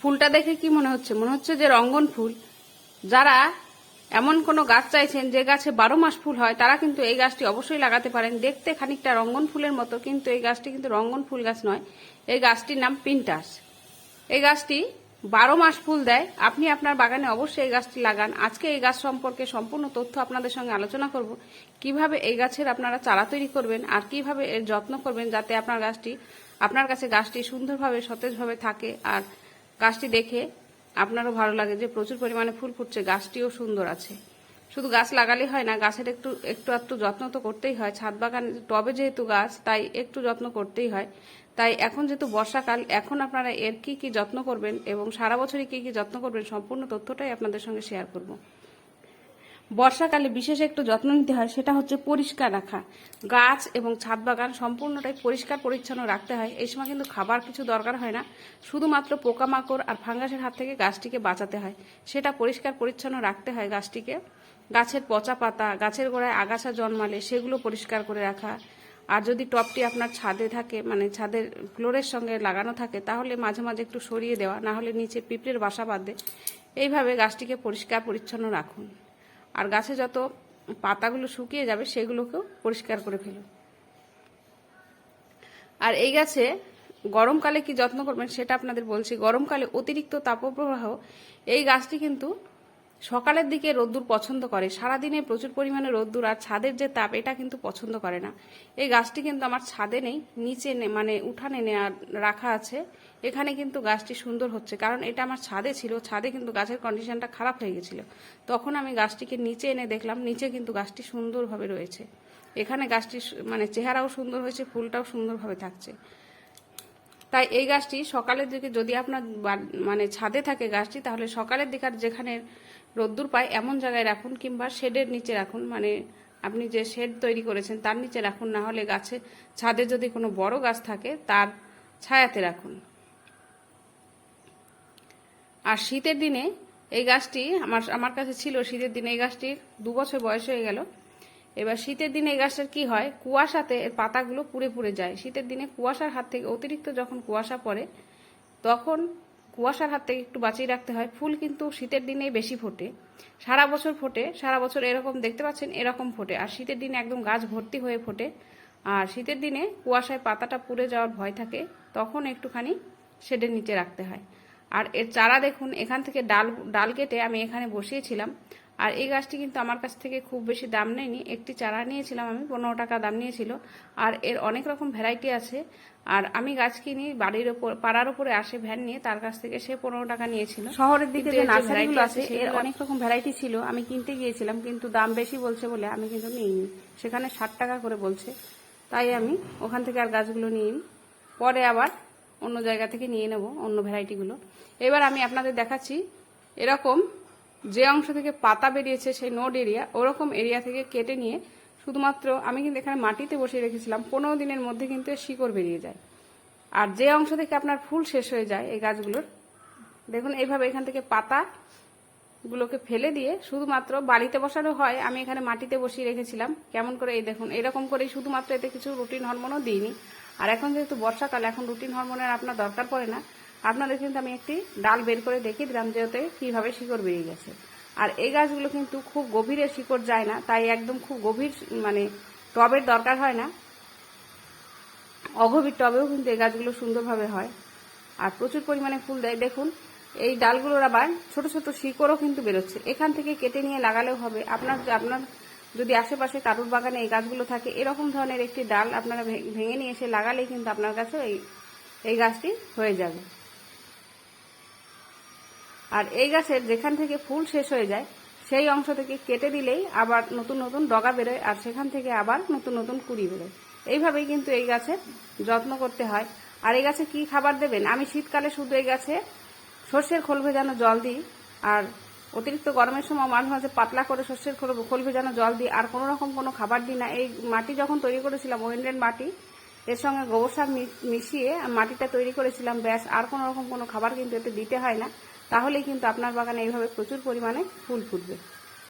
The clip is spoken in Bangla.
ফুলটা দেখে কি মনে হচ্ছে? মনে হচ্ছে যে রঙ্গন ফুল। যারা এমন কোনো গাছ চাইছেন যে গাছে বারো মাস ফুল হয়, তারা কিন্তু এই গাছটি অবশ্যই লাগাতে পারেন। দেখতে খানিকটা রঙ্গন ফুলের মতো, কিন্তু এই গাছটি কিন্তু রঙ্গন ফুল গাছ নয়। এই গাছটির নাম পিন্টাস। এই গাছটি বারো মাস ফুল দেয়। আপনি আপনার বাগানে অবশ্যই এই গাছটি লাগান। আজকে এই গাছ সম্পর্কে সম্পূর্ণ তথ্য আপনাদের সঙ্গে আলোচনা করব। কীভাবে এই গাছের আপনারা চারা তৈরি করবেন আর কীভাবে এর যত্ন করবেন যাতে আপনার গাছটি, আপনার কাছে গাছটি সুন্দরভাবে, সতেজভাবে থাকে আর গাছটি দেখে আপনারও ভালো লাগে যে প্রচুর পরিমাণে ফুল ফুটছে, গাছটিও সুন্দর আছে। শুধু গাছ লাগালেই হয় না, গাছের একটু একটু একটু যত্ন তো করতেই হয়। ছাদ বাগান, টবে যেহেতু গাছ, তাই একটু যত্ন করতেই হয়। তাই এখন যেহেতু বর্ষাকাল, এখন আপনারা এর কি কি যত্ন করবেন এবং সারা বছরই কি কি যত্ন করবেন, সম্পূর্ণ তথ্যটাই আপনাদের সঙ্গে শেয়ার করব। বর্ষাকালে বিশেষ একটু যত্ন নিতে হয়, সেটা হচ্ছে পরিষ্কার রাখা। গাছ এবং ছাদ বাগান সম্পূর্ণটাই পরিষ্কার, পরিচ্ছন্ন রাখতে হয়। এই সময় কিন্তু খাবার কিছু দরকার হয় না। শুধুমাত্র পোকামাকড় আর ফাঙ্গাসের হাত থেকে গাছটিকে বাঁচাতে হয়। সেটা পরিষ্কার, পরিচ্ছন্ন রাখতে হয় গাছটিকে। গাছের পচা পাতা, গাছের গোড়ায় আগাছা জন্মালে সেগুলো পরিষ্কার করে রাখা। আর যদি টপটি আপনার ছাদে থাকে মানে ছাদের ফ্লোরের সঙ্গে লাগানো থাকে, তাহলে মাঝে মাঝে একটু সরিয়ে দেওয়া, না হলে নিচে পিঁপড়ের বাসা বাঁধে। এইভাবে গাছটিকে পরিষ্কার, পরিচ্ছন্ন রাখুন। আর গাছে যত পাতাগুলো শুকিয়ে যাবে, সেগুলোকেও পরিষ্কার করে ফেলুন আর এই গাছে গরমকালে কি যত্ন করবেন সেটা আপনাদের বলছি। গরমকালে অতিরিক্ত তাপপ্রবাহ, এই গাছটি কিন্তু সকালের দিকে রোদ্দুর পছন্দ করে। সারাদিনে প্রচুর পরিমাণে রোদ্দুর আর ছাদের যে তাপ, এটা কিন্তু পছন্দ করে না। এই গাছটি কিন্তু আমার ছাদে নেই, নিচে মানে উঠানে নেওয়া রাখা আছে। এখানে কিন্তু গাছটি সুন্দর হচ্ছে, কারণ এটা আমার ছাদে ছিল। ছাদে কিন্তু গাছের কন্ডিশনটা খারাপ হয়ে গেছিল। তখন আমি গাছটিকে নিচে এনে দেখলাম, নিচে কিন্তু গাছটি সুন্দরভাবে রয়েছে। এখানে গাছটি মানে চেহারাও সুন্দর হয়েছে, ফুলটাও সুন্দরভাবে থাকছে। তাই এই গাছটি সকালের দিকে যদি আপনার মানে ছাদে থাকে গাছটি, তাহলে সকালের দিকে আর যেখানে রোদ্দুর পায় এমন জায়গায় রাখুন কিংবা শেডের নিচে রাখুন মানে আপনি যে শেড তৈরি করেছেন তার নিচে রাখুন, না হলে গাছে ছাদে যদি কোনো বড় গাছ থাকে তার ছায়াতে রাখুন। আর শীতের দিনে এই গাছটি আমার আমার কাছে ছিল শীতের দিনে, এই গাছটি দু বছর বয়স হয়ে গেল। এবার শীতের দিনে এই গাছটার কি হয়? কুয়াশাতে এর পাতাগুলো পুড়ে পুড়ে যায়। শীতের দিনে কুয়াশার হাত থেকে অতিরিক্ত যখন কুয়াশা পড়ে, তখন কুয়াশার হাত থেকে একটু বাঁচিয়ে রাখতে হয়। ফুল কিন্তু শীতের দিনেই বেশি ফোটে। সারা বছর ফোটে, সারা বছর এরকম দেখতে পাচ্ছেন এরকম ফোটে। আর শীতের দিনে একদম গাছ ভর্তি হয়ে ফোটে। আর শীতের দিনে কুয়াশায় পাতাটা পুড়ে যাওয়ার ভয় থাকে, তখন একটুখানি শেডের নিচে রাখতে হয়। আর এর চারা দেখুন, এখান থেকে ডাল ডাল কেটে আমি এখানে বসিয়েছিলাম। আর এই গাছটি কিন্তু আমার কাছ থেকে খুব বেশি দাম নেয়নি। একটি চারা নিয়েছিলাম আমি পনেরো টাকা দাম নিয়েছিল। আর এর অনেক রকম ভ্যারাইটি আছে। আর আমি গাছ কিনি বাড়ির ওপর পাড়ার ওপরে আসে ভ্যান নিয়ে তার কাছ থেকে সে পনেরো টাকা নিয়েছিল। শহরের দিকে যে নার্সারিগুলো আছে এর অনেক রকম ভ্যারাইটি ছিল। আমি কিনতে গিয়েছিলাম কিন্তু দাম বেশি বলছে বলে আমি কিন্তু নিইনি। সেখানে ষাট টাকা করে বলছে। তাই আমি ওখান থেকে আর গাছগুলো নিইনি। পরে আবার অন্য জায়গা থেকে নিয়ে নেব অন্য ভ্যারাইটিগুলো এবার আমি আপনাদের দেখাচ্ছি এরকম যে অংশ থেকে পাতা বেরিয়েছে সেই নোড এরিয়া, ওরকম এরিয়া থেকে কেটে নিয়ে শুধুমাত্র আমি কিন্তু এখানে মাটিতে বসিয়ে রেখেছিলাম, পনেরো দিনের মধ্যে কিন্তু শিকড় বেরিয়ে যায়। আর যে অংশ থেকে আপনার ফুল শেষ হয়ে যায় এই গাছগুলোর, দেখুন এইভাবে এখান থেকে পাতা গুলোকে ফেলে দিয়ে শুধুমাত্র বাড়িতে বসানো হয়, আমি এখানে মাটিতে বসিয়ে রেখেছিলাম। কেমন করে এই দেখুন, এরকম করেই শুধুমাত্র এতে কিছু রুটিন হরমোনও দিইনি। আর এখন যেহেতু বর্ষাকাল, এখন রুটিন হরমোনের আপনার দরকার পড়ে না আপনাদের কিন্তু আমি একটি ডাল বের করে দেখিয়ে দিলাম যে ওতে কীভাবে শিকড় বেরিয়ে গেছে। আর এই গাছগুলো কিন্তু খুব গভীরে শিকড় যায় না, তাই একদম খুব গভীর মানে টবের দরকার হয় না। অগভীর টবেও কিন্তু এই গাছগুলো সুন্দরভাবে হয়। আর প্রচুর পরিমাণে ফুল দেয়। দেখুন, এই ডালগুলোর আবার ছোট ছোট শিকড়ও কিন্তু বেরোচ্ছে। এখান থেকে কেটে নিয়ে লাগালেও হবে। আপনার আপনার যদি আশেপাশে কারুর বাগানে এই গাছগুলো থাকে, এরকম ধরনের একটি ডাল আপনারা ভেঙে নিয়ে এসে লাগালেই কিন্তু আপনার কাছে এই এই গাছটি হয়ে যাবে। আর এই গাছের যেখান থেকে ফুল শেষ হয়ে যায়, সেই অংশ থেকে কেটে দিলেই আবার নতুন নতুন ডগা বেরোয় আর সেখান থেকে আবার নতুন নতুন কুড়ি বেরোয়। এইভাবেই কিন্তু এই গাছের যত্ন করতে হয়। আর এই গাছে কি খাবার দেবেন? আমি শীতকালে শুধু এই গাছে সর্ষের খোল ভেজানো জল দিই আর অতিরিক্ত গরমের সময় মাঝে মাঝে পাতলা করে সর্ষের খোল ভেজানো জল দিই আর কোনো রকম কোনো খাবার দিই না। এই মাটি যখন তৈরি করেছিলাম ওয়েন্ডেন মাটি, এর সঙ্গে গোবর সার মিশিয়ে মাটিটা তৈরি করেছিলাম, ব্যাস আর কোনো রকম কোনো খাবার কিন্তু এতে দিতে হয় না। তাহলেই কিন্তু আপনার বাগানে এইভাবে প্রচুর পরিমাণে ফুল ফুটবে।